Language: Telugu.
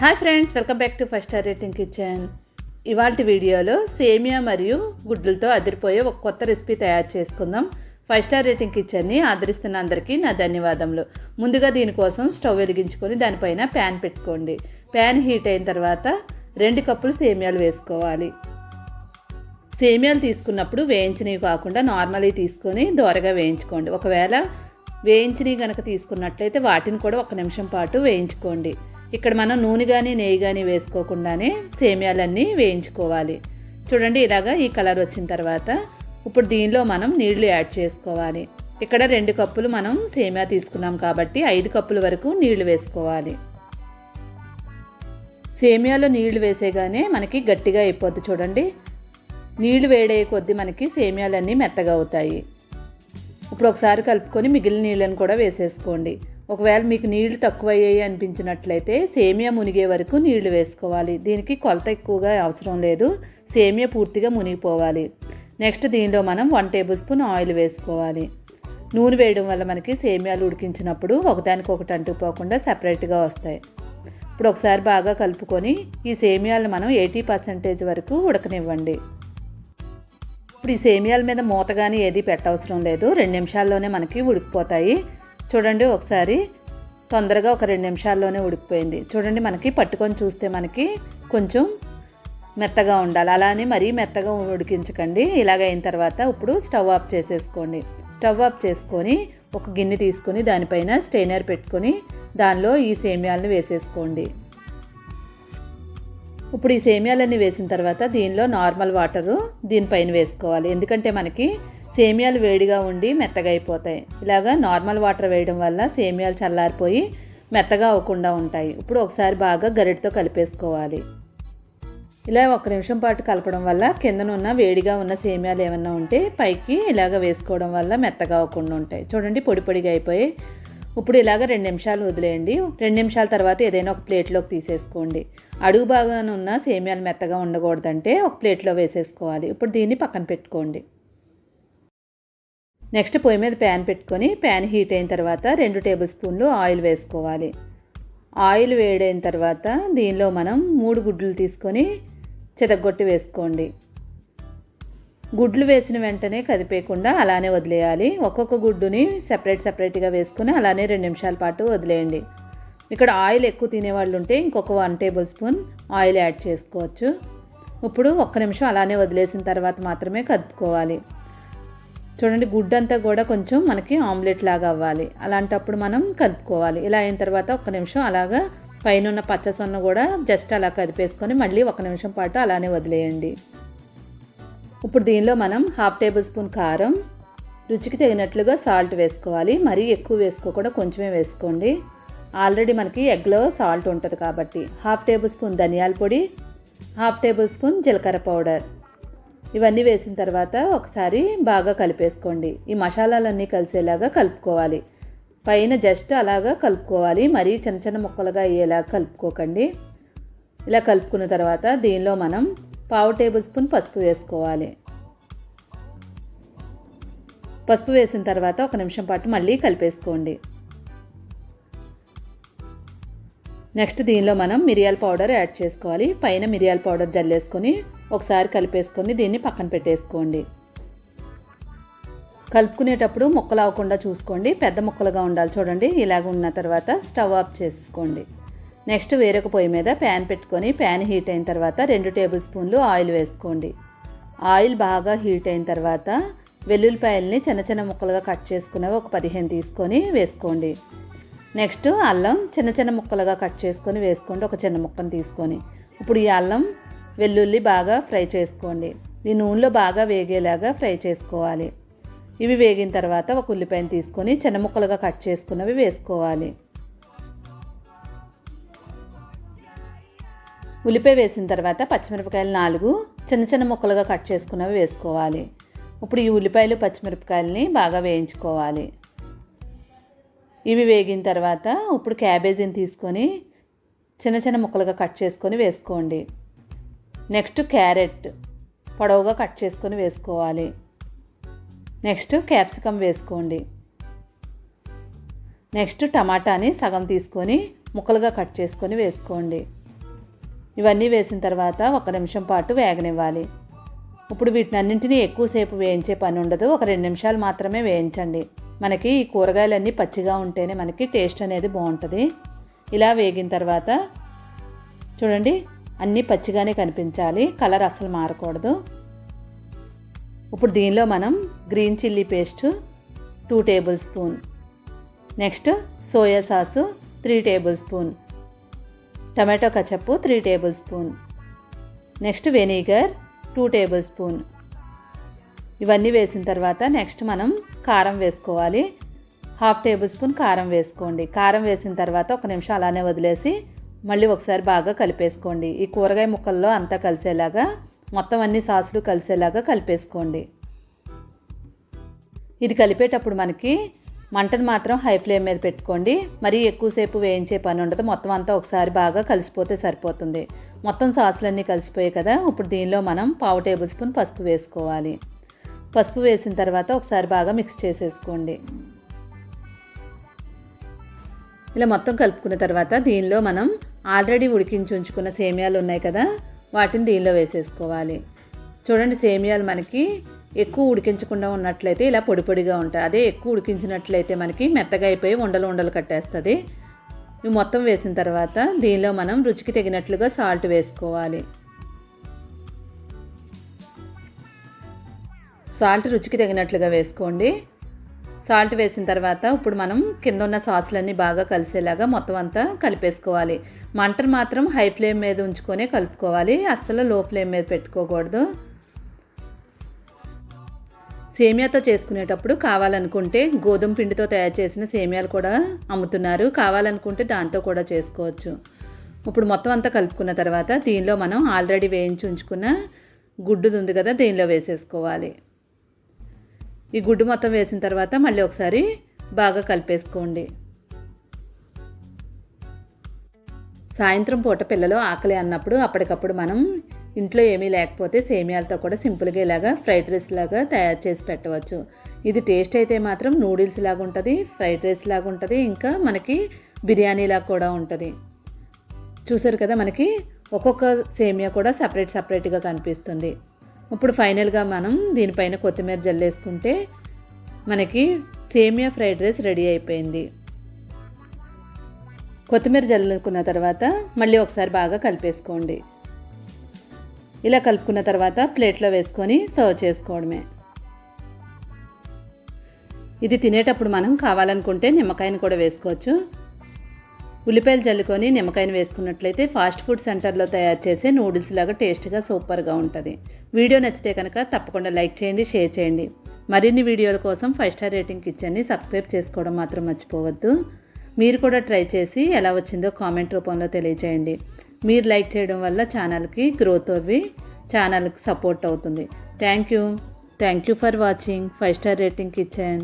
Hi friends welcome back to first star rating kitchen. ఇవాళ వీడియోలో సేమియా మరియు గుడ్లతో అదిరిపోయే ఒక కొత్త రెసిపీ తయారు చేసుకుందాం. ఫైవ్ స్టార్ రేటింగ్ కిచెన్ని ఆదరిస్తున్న అందరికీ నా ధన్యవాదములు. ముందుగా దీనికోసం స్టవ్ వెలిగించుకొని దానిపైన ప్యాన్ పెట్టుకోండి. ప్యాన్ హీట్ అయిన తర్వాత రెండు కప్పులు సేమియాలు వేసుకోవాలి. సేమియాలు తీసుకున్నప్పుడు వేయించినవి కాకుండా నార్మల్వి తీసుకొని దోరగా వేయించుకోండి. ఒకవేళ వేయించినవి కనుక తీసుకున్నట్లయితే వాటిని కూడా ఒక నిమిషం పాటు వేయించుకోండి. ఇక్కడ మనం నూనె కానీ నెయ్యి కానీ వేసుకోకుండానే సేమియాలన్నీ వేయించుకోవాలి. చూడండి ఇలాగా ఈ కలర్ వచ్చిన తర్వాత ఇప్పుడు దీనిలో మనం నీళ్ళు యాడ్ చేసుకోవాలి. ఇక్కడ రెండు కప్పులు మనం సేమియా తీసుకున్నాం కాబట్టి ఐదు కప్పుల వరకు నీళ్ళు వేసుకోవాలి. సేమియాలో నీళ్ళు వేసేగానే మనకి గట్టిగా అయిపోద్ది చూడండి. నీళ్ళు వేడే కొద్దీ మనకి సేమియాలన్నీ మెత్తగా అవుతాయి. ఇప్పుడు ఒకసారి కలుపుకొని మిగిలిన నీళ్ళని కూడా వేసేసుకోండి. ఒకవేళ మీకు నీళ్ళు తక్కువ అయ్యాయి అనిపించినట్లయితే సేమియా మునిగే వరకు నీళ్ళు వేసుకోవాలి. దీనికి కొలత ఎక్కువగా అవసరం లేదు. సేమియా పూర్తిగా మునిగిపోవాలి. నెక్స్ట్ దీనిలో మనం వన్ టేబుల్ స్పూన్ ఆయిల్ వేసుకోవాలి. నూనె వేయడం వల్ల మనకి సేమియాలు ఉడికించినప్పుడు ఒకదానికి ఒకటి అంటుకుపోకుండా సపరేట్గా వస్తాయి. ఇప్పుడు ఒకసారి బాగా కలుపుకొని ఈ సేమియాలను మనం ఎయిటీ పర్సెంటేజ్ వరకు ఉడకనివ్వండి. ఇప్పుడు ఈ సేమియాల మీద మూత కానీ ఏది పెట్టవసరం లేదు. రెండు నిమిషాల్లోనే మనకి ఉడికిపోతాయి. చూడండి ఒకసారి తొందరగా ఒక రెండు నిమిషాల్లోనే ఉడికిపోయింది. చూడండి మనకి పట్టుకొని చూస్తే మనకి కొంచెం మెత్తగా ఉండాలి. అలానే మరీ మెత్తగా ఉడికించకండి. ఇలాగ అయిన తర్వాత ఇప్పుడు స్టవ్ ఆఫ్ చేసేసుకోండి. స్టవ్ ఆఫ్ చేసుకొని ఒక గిన్నె తీసుకొని దానిపైన స్టెయినర్ పెట్టుకొని దానిలో ఈ సేమియాలను వేసేసుకోండి. ఇప్పుడు ఈ సేమియాలన్నీ వేసిన తర్వాత దీనిలో నార్మల్ వాటరు దీనిపైన వేసుకోవాలి. ఎందుకంటే మనకి సేమియాలు వేడిగా ఉండి మెత్తగా అయిపోతాయి. ఇలాగా నార్మల్ వాటర్ వేయడం వల్ల సేమియాలు చల్లారిపోయి మెత్తగా అవ్వకుండా ఉంటాయి. ఇప్పుడు ఒకసారి బాగా గరిటతో కలిపేసుకోవాలి. ఇలా ఒక నిమిషం పాటు కలపడం వల్ల కిందనున్న వేడిగా ఉన్న సేమియాలు ఏమన్నా ఉంటే పైకి ఇలాగ వేసుకోవడం వల్ల మెత్తగా అవ్వకుండా ఉంటాయి. చూడండి పొడి పొడిగా అయిపోయి. ఇప్పుడు ఇలాగ రెండు నిమిషాలు వదిలేయండి. రెండు నిమిషాల తర్వాత ఏదైనా ఒక ప్లేట్లోకి తీసేసుకోండి. అడుగు భాగాన ఉన్న సేమియాలు మెత్తగా ఉండకూడదంటే ఒక ప్లేట్లో వేసేసుకోవాలి. ఇప్పుడు దీన్ని పక్కన పెట్టుకోండి. నెక్స్ట్ పొయ్యి మీద ప్యాన్ పెట్టుకొని ప్యాన్ హీట్ అయిన తర్వాత రెండు టేబుల్ స్పూన్లు ఆయిల్ వేసుకోవాలి. ఆయిల్ వేడైన తర్వాత దీనిలో మనం మూడు గుడ్లు తీసుకొని చెదగొట్టి వేసుకోండి. గుడ్లు వేసిన వెంటనే కదిపేయకుండా అలానే వదిలేయాలి. ఒక్కొక్క గుడ్డుని సపరేట్ సపరేట్గా వేసుకుని అలానే రెండు నిమిషాల పాటు వదిలేయండి. ఇక్కడ ఆయిల్ ఎక్కువ తినేవాళ్ళు ఉంటే ఇంకొక one tablespoon oil add చేసుకోవచ్చు. ఇప్పుడు ఒక్క నిమిషం అలానే వదిలేసిన తర్వాత మాత్రమే కదుపుకోవాలి. చూడండి గుడ్డు అంతా కూడా కొంచెం మనకి ఆమ్లెట్ లాగా అవ్వాలి. అలాంటప్పుడు మనం కలుపుకోవాలి. ఇలా అయిన తర్వాత ఒక్క నిమిషం అలాగా పైన ఉన్న పచ్చసొన్న కూడా జస్ట్ అలా కదిపేసుకొని మళ్ళీ ఒక నిమిషం పాటు అలానే వదిలేయండి. ఇప్పుడు దీనిలో మనం హాఫ్ టేబుల్ స్పూన్ కారం రుచికి తగినట్లుగా సాల్ట్ వేసుకోవాలి. మరీ ఎక్కువ వేసుకోకుండా కొంచెమే వేసుకోండి. ఆల్రెడీ మనకి ఎగ్లో సాల్ట్ ఉంటుంది కాబట్టి హాఫ్ టేబుల్ స్పూన్ ధనియాల పొడి హాఫ్ టేబుల్ స్పూన్ జీలకర్ర పౌడర్. ఇవన్నీ వేసిన తర్వాత ఒకసారి బాగా కలిపేసుకోండి. ఈ మసాలాలన్నీ కలిసేలాగా కలుపుకోవాలి. పైన జస్ట్ అలాగా కలుపుకోవాలి. మరీ చిన్న చిన్న ముక్కలుగా అయ్యేలాగా కలుపుకోకండి. ఇలా కలుపుకున్న తర్వాత దీనిలో మనం పావు టేబుల్ స్పూన్ పసుపు వేసుకోవాలి. పసుపు వేసిన తర్వాత ఒక నిమిషం పాటు మళ్ళీ కలిపేసుకోండి. నెక్స్ట్ దీనిలో మనం మిరియాల పౌడర్ యాడ్ చేసుకోవాలి. పైన మిరియాల పౌడర్ జల్లేసుకొని ఒకసారి కలిపేసుకొని దీన్ని పక్కన పెట్టేసుకోండి. కలుపుకునేటప్పుడు ముక్కలు అవ్వకుండా చూసుకోండి. పెద్ద ముక్కలుగా ఉండాలి చూడండి. ఇలాగ ఉన్న తర్వాత స్టవ్ ఆఫ్ చేసుకోండి. నెక్స్ట్ వేరొక పొయ్యి మీద ప్యాన్ పెట్టుకొని ప్యాన్ హీట్ అయిన తర్వాత రెండు టేబుల్ స్పూన్లు ఆయిల్ వేసుకోండి. ఆయిల్ బాగా హీట్ అయిన తర్వాత వెల్లుల్లిపాయల్ని చిన్న చిన్న ముక్కలుగా కట్ చేసుకున్నవి ఒక పదిహేను తీసుకొని వేసుకోండి. నెక్స్ట్ అల్లం చిన్న చిన్న ముక్కలుగా కట్ చేసుకొని వేసుకోండి. ఒక చిన్న ముక్కను తీసుకొని. ఇప్పుడు ఈ అల్లం వెల్లుల్లి బాగా ఫ్రై చేసుకోండి. ఈ నూనెలో బాగా వేగేలాగా ఫ్రై చేసుకోవాలి. ఇవి వేగిన తర్వాత ఒక ఉల్లిపాయను తీసుకొని చిన్న ముక్కలుగా కట్ చేసుకున్నవి వేసుకోవాలి. ఉల్లిపాయ వేసిన తర్వాత పచ్చిమిరపకాయలు నాలుగు చిన్న చిన్న ముక్కలుగా కట్ చేసుకున్నవి వేసుకోవాలి. ఇప్పుడు ఈ ఉల్లిపాయలు పచ్చిమిరపకాయలని బాగా వేయించుకోవాలి. ఇవి వేగిన తర్వాత ఇప్పుడు క్యాబేజీని తీసుకొని చిన్న చిన్న ముక్కలుగా కట్ చేసుకొని వేసుకోండి. నెక్స్ట్ క్యారెట్ పొడవుగా కట్ చేసుకొని వేసుకోవాలి. నెక్స్ట్ క్యాప్సికమ్ వేసుకోండి. నెక్స్ట్ టమాటాని సగం తీసుకొని ముక్కలుగా కట్ చేసుకొని వేసుకోండి. ఇవన్నీ వేసిన తర్వాత ఒక నిమిషం పాటు వేగనివ్వాలి. ఇప్పుడు వీటిని అన్నింటినీ ఎక్కువసేపు వేయించే పని ఉండదు. ఒక రెండు నిమిషాలు మాత్రమే వేయించండి. మనకి ఈ కూరగాయలన్నీ పచ్చిగా ఉంటేనే మనకి టేస్ట్ అనేది బాగుంటుంది. ఇలా వేగిన తర్వాత చూడండి అన్నీ పచ్చిగానే కనిపించాలి. కలర్ అసలు మారకూడదు. ఇప్పుడు దీనిలో మనం green chilli paste two tablespoon. Next soya sauce three tablespoon. Tomato ketchup three tablespoon. Next vinegar two tablespoon. ఇవన్నీ వేసిన తర్వాత నెక్స్ట్ మనం కారం వేసుకోవాలి. హాఫ్ టేబుల్ స్పూన్ కారం వేసుకోండి. కారం వేసిన తర్వాత ఒక నిమిషం అలానే వదిలేసి మళ్ళీ ఒకసారి బాగా కలిపేసుకోండి. ఈ కూరగాయ ముక్కల్లో అంతా కలిసేలాగా మొత్తం అన్ని సాసులు కలిసేలాగా కలిపేసుకోండి. ఇది కలిపేటప్పుడు మనకి మంటను మాత్రం హై ఫ్లేమ్ మీద పెట్టుకోండి. మరీ ఎక్కువసేపు వేయించే పని ఉండదు. మొత్తం అంతా ఒకసారి బాగా కలిసిపోతే సరిపోతుంది. మొత్తం సాసులన్నీ కలిసిపోయాయి కదా. ఇప్పుడు దీనిలో మనం పావు టేబుల్ స్పూన్ పసుపు వేసుకోవాలి. పసుపు వేసిన తర్వాత ఒకసారి బాగా మిక్స్ చేసేసుకోండి. ఇలా మొత్తం కలుపుకున్న తర్వాత దీనిలో మనం ఆల్రెడీ ఉడికించి ఉంచుకున్న సేమియాలు ఉన్నాయి కదా వాటిని దీనిలో వేసేసుకోవాలి. చూడండి సేమియాలు మనకి ఎక్కువ ఉడికించకుండా ఉన్నట్లయితే ఇలా పొడి పొడిగా ఉంటాయి. అదే ఎక్కువ ఉడికించినట్లయితే మనకి మెత్తగా అయిపోయి ఉండలు ఉండలు కట్టేస్తుంది. ఇవి మొత్తం వేసిన తర్వాత దీనిలో మనం రుచికి తగినట్లుగా సాల్ట్ వేసుకోవాలి. సాల్ట్ రుచికి తగినట్లుగా వేసుకోండి. సాల్ట్ వేసిన తర్వాత ఇప్పుడు మనం కింద ఉన్న సాసులన్నీ బాగా కలిసేలాగా మొత్తం అంతా కలిపేసుకోవాలి. మంటను మాత్రం హై ఫ్లేమ్ మీద ఉంచుకొని కలుపుకోవాలి. అస్సలు లో ఫ్లేమ్ మీద పెట్టుకోకూడదు. సేమియాతో చేసుకునేటప్పుడు కావాలనుకుంటే గోధుమ పిండితో తయారు చేసిన సేమియాలు కూడా అమ్ముతున్నారు. కావాలనుకుంటే దాంతో కూడా చేసుకోవచ్చు. ఇప్పుడు మొత్తం అంతా కలుపుకున్న తర్వాత దీనిలో మనం ఆల్రెడీ వేయించి ఉంచుకున్న గుడ్డుది ఉంది కదా దీనిలో వేసేసుకోవాలి. ఈ గుడ్డు మొత్తం వేసిన తర్వాత మళ్ళీ ఒకసారి బాగా కలిపేసుకోండి. సాయంత్రం పూట పిల్లలు ఆకలి అన్నప్పుడు అప్పటికప్పుడు మనం ఇంట్లో ఏమీ లేకపోతే సేమియాలతో కూడా సింపుల్గా ఇలాగా ఫ్రైడ్ రైస్ లాగా తయారు చేసి పెట్టవచ్చు. ఇది టేస్ట్ అయితే మాత్రం నూడిల్స్ లాగా ఉంటుంది ఫ్రైడ్ రైస్ లాగా ఉంటుంది ఇంకా మనకి బిర్యానీలా కూడా ఉంటుంది. చూసారు కదా మనకి ఒక్కొక్క సేమియా కూడా సపరేట్ సపరేట్గా కనిపిస్తుంది. ఇప్పుడు ఫైనల్గా మనం దీనిపైన కొత్తిమీర జల్లేసుకుంటే మనకి సేమియా ఫ్రైడ్ రైస్ రెడీ అయిపోయింది. కొత్తిమీర జల్లుకున్న తర్వాత మళ్ళీ ఒకసారి బాగా కలిపేసుకోండి. ఇలా కలుపుకున్న తర్వాత ప్లేట్లో వేసుకొని సర్వ్ చేసుకోవడమే. ఇది తినేటప్పుడు మనం కావాలనుకుంటే నిమ్మకాయను కూడా వేసుకోవచ్చు. ఉల్లిపాయలు జల్లుకొని నిమ్మకాయను వేసుకున్నట్లయితే ఫాస్ట్ ఫుడ్ సెంటర్లో తయారు చేసే నూడిల్స్ లాగా టేస్ట్గా సూపర్గా ఉంటుంది. వీడియో నచ్చితే కనుక తప్పకుండా లైక్ చేయండి షేర్ చేయండి. మరిన్ని వీడియోల కోసం ఫైవ్ స్టార్ రేటింగ్ కిచెన్ని సబ్స్క్రైబ్ చేసుకోవడం మాత్రం మర్చిపోవద్దు. మీరు కూడా ట్రై చేసి ఎలా వచ్చిందో కామెంట్ రూపంలో తెలియచేయండి. మీరు లైక్ చేయడం వల్ల ఛానల్కి గ్రోత్ అవ్వి ఛానల్కి సపోర్ట్ అవుతుంది. Thank you. Thank you for watching. Five star rating kitchen.